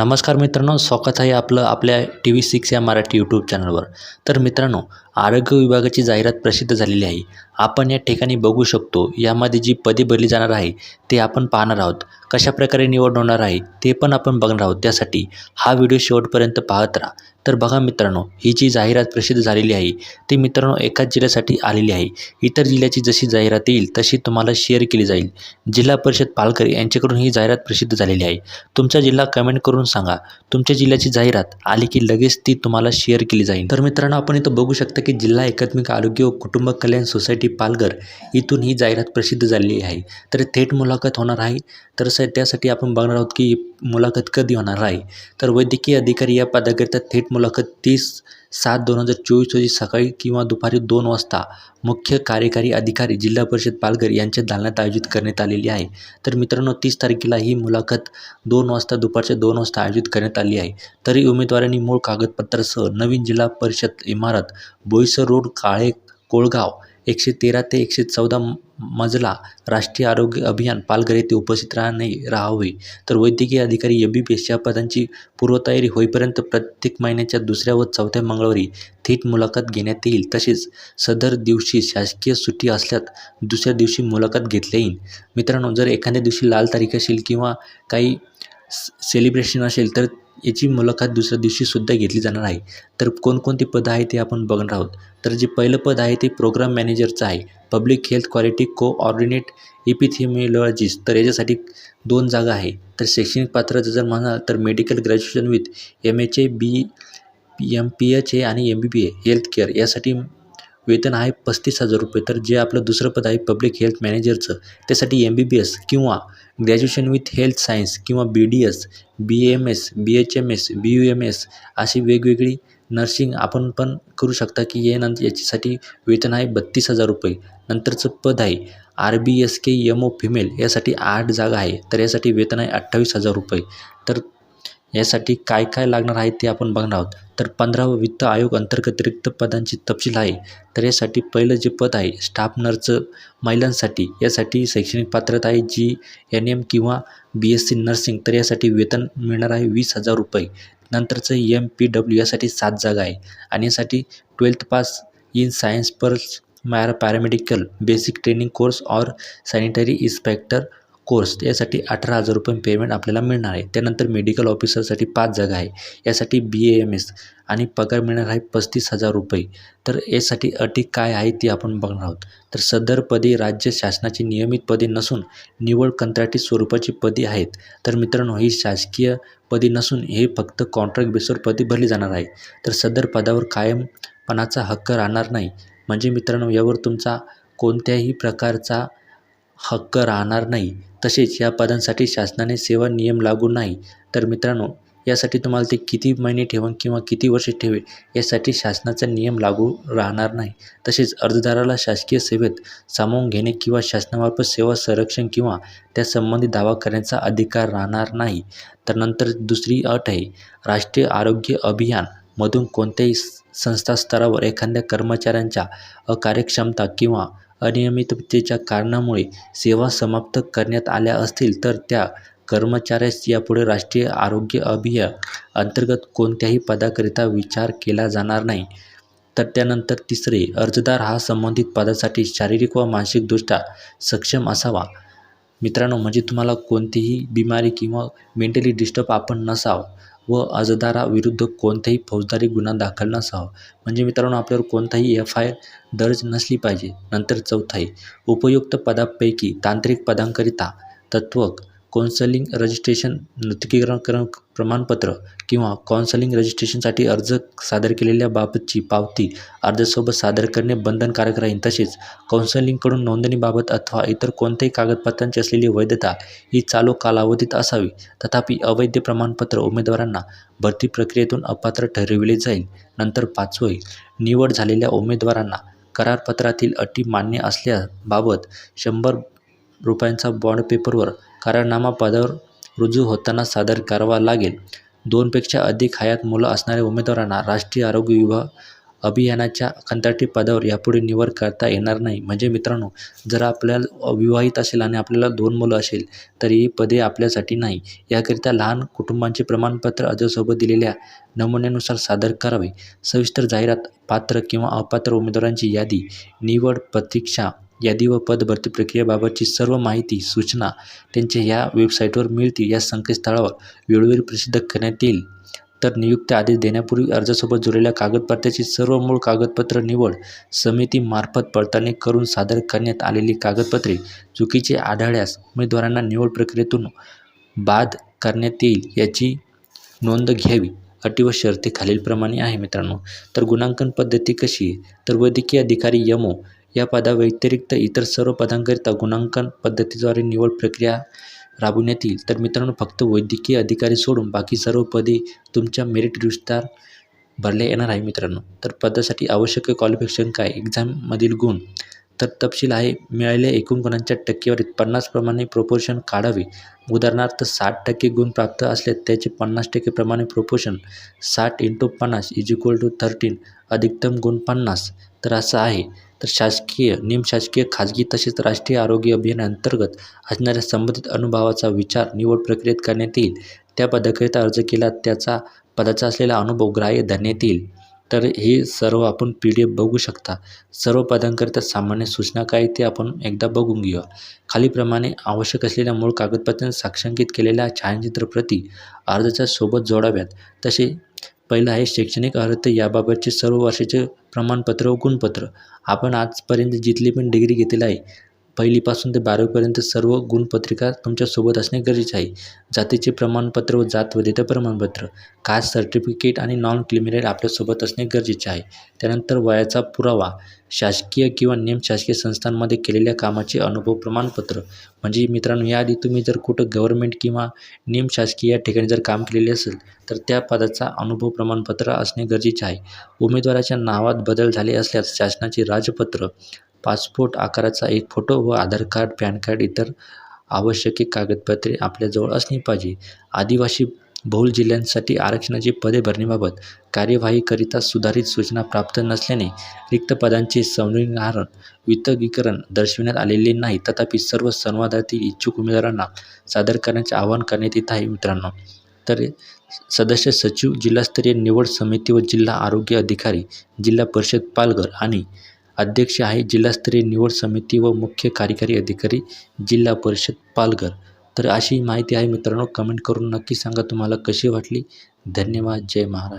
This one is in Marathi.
नमस्कार मित्रांनो स्वागत आहे आपलं आपल्या टी व्ही सिक्स या मराठी यूट्यूब चॅनलवर तर मित्रांनो आरोग्य विभागाची जाहिरात प्रसिद्ध झालेली आहे. आपण या ठिकाणी बघू शकतो यामध्ये जी पदे भरली जाणार आहे ते आपण पाहणार आहोत. कशाप्रकारे निवड होणार आहे ते पण आपण बघणार आहोत. त्यासाठी हा व्हिडिओ शेवटपर्यंत पाहत राहा. तर बघा मित्रांनो ही जी जाहिरात प्रसिद्ध झालेली आहे ती मित्रांनो एकाच जिल्ह्यासाठी आलेली आहे. इतर जिल्ह्याची जशी जाहिरात येईल तशी तुम्हाला शेअर केली जाईल. जिल्हा परिषद पालकर यांच्याकडून ही जाहिरात प्रसिद्ध झालेली आहे. तुमचा जिल्हा कमेंट करून सांगा. तुमच्या जिल्ह्याची जाहिरात आली की लगेच ती तुम्हाला शेअर केली जाईल. तर मित्रांनो आपण इथं बघू शकता की जिल्हा एकात्मिक आरोग्य व कुटुंब कल्याण सोसायटी पालघर इथून ही जाहिरात प्रसिद्ध झालेली आहे. तर थेट मुलाखत होणार आहे. तर स त्यासाठी आपण बघणार आहोत की मुलाखत कधी होणार आहे? तर वैद्यकीय अधिकारी या पदाकरिता थेट मुलाखत तीस सात दोन हजार चोवीस रोजी सकाळी किंवा दुपारी दोन वाजता मुख्य कार्यकारी अधिकारी जिल्हा परिषद पालघर यांच्या दालनात आयोजित करण्यात आलेली आहे. तर मित्रांनो तीस तारखेला ही मुलाखत दोन वाजता दुपारच्या दोन वाजता आयोजित करण्यात आली आहे. तरी उमेदवारांनी मूळ कागदपत्रासह नवीन जिल्हा परिषद इमारत बोईसर रोड काळे कोळगाव एकशे तेरा ते एकशे चौदा मजला राष्ट्रीय आरोग्य अभियान पालघर येथे उपस्थित राहणे राहावे. तर वैद्यकीय अधिकारी एम बी पी या पदांची पूर्वतयारी होईपर्यंत प्रत्येक महिन्याच्या दुसऱ्या व चौथ्या मंगळवारी थेट मुलाखत घेण्यात येईल. तसेच सदर दिवशी शासकीय सुट्टी असल्यास दुसऱ्या दिवशी मुलाखत घेतल्या येईल. मित्रांनो जर एखाद्या दिवशी लाल तारीख असेल किंवा काही सेलिब्रेशन असेल तर याची मुलाखत दुसऱ्या दिवशीसुद्धा घेतली जाणार आहे. तर कोणकोणती पदं आहे ते आपण बघणार आहोत. तर जे पहिलं पद आहे ते प्रोग्राम मॅनेजरचं आहे. Public health quality coordinate epidemiologist तर याच्यासाठी दोन जागा आहे. तर शैक्षणिक पात्रता जर म्हणाल तर medical graduation with M H A B M P H A आणि M B B A health care यासाठी वेतन आहे पस्तीस हजार रुपये. तर जे आपलं दुसरं पद आहे पब्लिक हेल्थ मॅनेजरचं त्यासाठी एम बी बी एस किंवा ग्रॅज्युएशन विथ हेल्थ सायन्स किंवा B D S B M S B H M S B U M S अशी वेगवेगळी नर्सिंग आपण पण करू शकता की ये नंतर याच्यासाठी वेतन आहे बत्तीस हजार रुपये. नंतरचं पद आहे R B S K M O female यासाठी आठ जागा आहे. तर यासाठी वेतन आहे अठ्ठावीस हजार रुपये. तर यासाठी काय काय लागणार आहे ते आपण बघणार आहोत. तर पंधरावं वित्त आयोग अंतर्गत रिक्त पदांची तपशील आहे. तर यासाठी पहिलं जे पद आहे स्टाफ नर्स महिलांसाठी यासाठी शैक्षणिक पात्रता आहे जी एन एम किंवा बी एस सी नर्सिंग तर यासाठी वेतन मिळणार आहे वीस हजार रुपये. नंतरचं एम पी डब्ल्यू यासाठी सात जागा आहे. आणि यासाठी ट्वेल्थ पास इन सायन्स पर मॅर paramedical basic training course or sanitary inspector course यासाठी अठरा हजार रुपये पेमेंट आपल्याला मिळणार आहे. त्यानंतर मेडिकल ऑफिसरसाठी पाच जागा आहे. यासाठी बी ए एम एस आणि पगार मिळणार आहे पस्तीस हजार रुपये. तर यासाठी अटी काय आहे ती आपण बघणार आहोत. तर सदर पदे राज्य शासनाची नियमित पदे नसून निवड कंत्राटी स्वरूपाची पदे आहेत. तर मित्रांनो ही शासकीय पदे नसून हे फक्त कॉन्ट्रॅक्ट बेसवर पदे भरली जाणार आहे. तर सदर पदावर कायमपणाचा हक्क राहणार नाही. म्हणजे मित्रांनो यावर तुमचा कोणत्याही प्रकारचा हक्क राहणार नाही. तसेच या पदांसाठी शासनाने सेवा नियम लागू नाही. तर मित्रांनो यासाठी तुम्हाला ते किती महिने ठेवा किंवा किती वर्षे ठेवे यासाठी शासनाचा नियम लागू राहणार नाही. तसेच अर्जदाराला शासकीय सेवेत सामावून घेणे किंवा शासनामार्फत सेवा संरक्षण किंवा त्यासंबंधी दावा करण्याचा अधिकार राहणार नाही. तर नंतर दुसरी अट आहे राष्ट्रीय आरोग्य अभियानमधून कोणत्याही संस्था स्तरावर एखाद्या कर्मचाऱ्यांच्या अकार्यक्षमता किंवा अनियमिततेच्या कारणामुळे सेवा समाप्त करण्यात आल्या असतील तर त्या कर्मचाऱ्यास यापुढे राष्ट्रीय आरोग्य अभियान अंतर्गत कोणत्याही पदाकरिता विचार केला जाणार नाही. तर त्यानंतर तिसरे अर्जदार हा संबंधित पदासाठी शारीरिक व मानसिकदृष्ट्या सक्षम असावा. मित्रांनो म्हणजे तुम्हाला कोणतीही बिमारी किंवा मेंटली डिस्टर्ब आपण नसावं. व अर्जदाराविरुद्ध कोणताही फौजदारी गुन्हा दाखल नसावा. म्हणजे मित्रांनो आपल्यावर कोणताही एफ आय दर्ज नसली पाहिजे. नंतर चौथा आहे उपयुक्त पदापैकी तांत्रिक पदांकरिता तत्वक कौन्सलिंग रजिस्ट्रेशन नूतनीकरण प्रमाणपत्र किंवा कौन्सलिंग रजिस्ट्रेशनसाठी अर्ज सादर केलेल्या बाबतची पावती अर्जासोबत सादर करणे बंधनकारक राहील. तसेच कौन्सलिंगकडून नोंदणीबाबत अथवा इतर कोणत्याही कागदपत्रांची असलेली वैधता ही चालू कालावधीत असावी. तथापि अवैध प्रमाणपत्र उमेदवारांना भरती प्रक्रियेतून अपात्र ठरविले जाईल. नंतर पाचवे निवड झालेल्या उमेदवारांना करारपत्रातील अटी मान्य असल्याबाबत शंभर रुपयांचा बॉन्ड पेपरवर करारनामा पदावर रुजू होताना सादर करावा लागेल. दोनपेक्षा अधिक हयात मुलं असणाऱ्या उमेदवारांना राष्ट्रीय आरोग्य विभाग अभियानाच्या कंत्राटी पदावर यापुढे निवड करता येणार नाही. म्हणजे मित्रांनो जर आपल्याला विवाहित असेल आणि आपल्याला दोन मुलं असेल तर ही पदे आपल्यासाठी नाही. याकरिता लहान कुटुंबांचे प्रमाणपत्र अर्जासोबत दिलेल्या नमुन्यानुसार सादर करावे. सविस्तर जाहिरात पात्र किंवा अपात्र उमेदवारांची यादी निवड प्रतीक्षा यादी व पदभरती प्रक्रियेबाबतची सर्व माहिती सूचना त्यांच्या ह्या वेबसाईटवर मिळतील. या संकेतस्थळावर वेळोवेळी प्रसिद्ध करण्यात येईल. तर नियुक्ती आदेश देण्यापूर्वी अर्जासोबत जोडलेल्या कागदपत्राची सर्व मूळ कागदपत्र निवड समितीमार्फत पडताळणी करून सादर करण्यात आलेली कागदपत्रे चुकीचे आढळल्यास उमेदवारांना निवड प्रक्रियेतून बाद करण्यात येईल याची नोंद घ्यावी. अटी व शर्ती खालीलप्रमाणे आहे मित्रांनो. तर गुणांकन पद्धती कशी आहे? तर वैद्यकीय अधिकारी यमो या पदाव्यतिरिक्त इतर सर्व पदांकरिता गुणांकन पद्धतीद्वारे निवड प्रक्रिया राबविण्यात येईल. तर मित्रांनो फक्त वैद्यकीय अधिकारी सोडून बाकी सर्व पदे तुमच्या मेरिटनुसार भरल्या येणार आहे मित्रांनो. तर पदासाठी आवश्यक क्वालिफिकेशन काय? एक्झाममधील गुण. तर तपशील आहे मिळालेल्या एकूण गुणांच्या टक्केवारीत पन्नासप्रमाणे प्रोपोर्शन काढावे. उदाहरणार्थ साठ टक्के गुण प्राप्त असले त्याचे पन्नास टक्के प्रमाणे प्रोपोर्शन साठ इंटू पन्नास इज इक्वल टू थर्टीन अधिकतम गुण पन्नास. तर असं आहे. तर शासकीय निमशासकीय खाजगी तसेच राष्ट्रीय आरोग्य अभियानाअंतर्गत असणाऱ्या संबंधित अनुभवाचा विचार निवड प्रक्रियेत करण्यात येईल. त्या पदाकरिता अर्ज केला त्याचा पदाचा असलेला अनुभव ग्राह्य धरण्यात येईल. तर हे सर्व आपण पी डी एफ बघू शकता. सर्व पदांकरिता सामान्य सूचना काय ते आपण एकदा बघून घेऊया. खालीप्रमाणे आवश्यक असलेल्या मूळ कागदपत्रांनी साक्षांकित केलेल्या छायाचित्रप्रती अर्जाच्या सोबत जोडाव्यात. तसे पहिलं आहे शैक्षणिक अर्हता याबाबतचे सर्व वर्षाचे प्रमाणपत्र व गुणपत्र. आपण आजपर्यंत जिथली पण डिग्री घेतलेली आहे पहिलीपासून ते बारावीपर्यंत सर्व गुणपत्रिका तुमच्यासोबत असणे गरजेचे आहे. जातीचे प्रमाणपत्र व जात वैधता प्रमाणपत्र. कास्ट सर्टिफिकेट आणि नॉन क्रिमिनल आपल्यासोबत असणे गरजेचे आहे. त्यानंतर वयाचा पुरावा. शासकीय किंवा निमशासकीय संस्थांमध्ये केलेल्या कामाचे अनुभव प्रमाणपत्र. म्हणजे मित्रांनो याआधी तुम्ही जर कुठं गव्हर्मेंट किंवा निमशासकीय या ठिकाणी जर काम केलेले असेल तर त्या पदाचा अनुभव प्रमाणपत्र असणे गरजेचे आहे. उमेदवाराच्या नावात बदल झाले असल्यास शासनाचे राजपत्र पासपोर्ट आकाराचा एक फोटो व आधार कार्ड पॅन कार्ड इतर आवश्यक कागदपत्रे आपल्याजवळ असली पाहिजे. आदिवासी बहुल जिल्ह्यांसाठी आरक्षणाची पदे भरण्याबाबत कार्यवाहीकरिता सुधारित सूचना प्राप्त नसल्याने रिक्त पदांचे संविधान वितगीकरण दर्शविण्यात आलेले नाही. तथापि सर्व संवादातील इच्छुक उमेदवारांना सादर करण्याचे आवाहन करण्यात येत आहे मित्रांनो. तर सदस्य सचिव जिल्हास्तरीय निवड समिती व जिल्हा आरोग्य अधिकारी जिल्हा परिषद पालघर आणि अध्यक्ष आहे जिल्हास्तरीय निवड समिती व मुख्य कार्यकारी अधिकारी जिल्हा परिषद पालघर. तर अशी माहिती आहे मित्रांनो कमेंट करून नक्की सांगा तुम्हाला कशी वाटली. धन्यवाद जय महाराष्ट्र.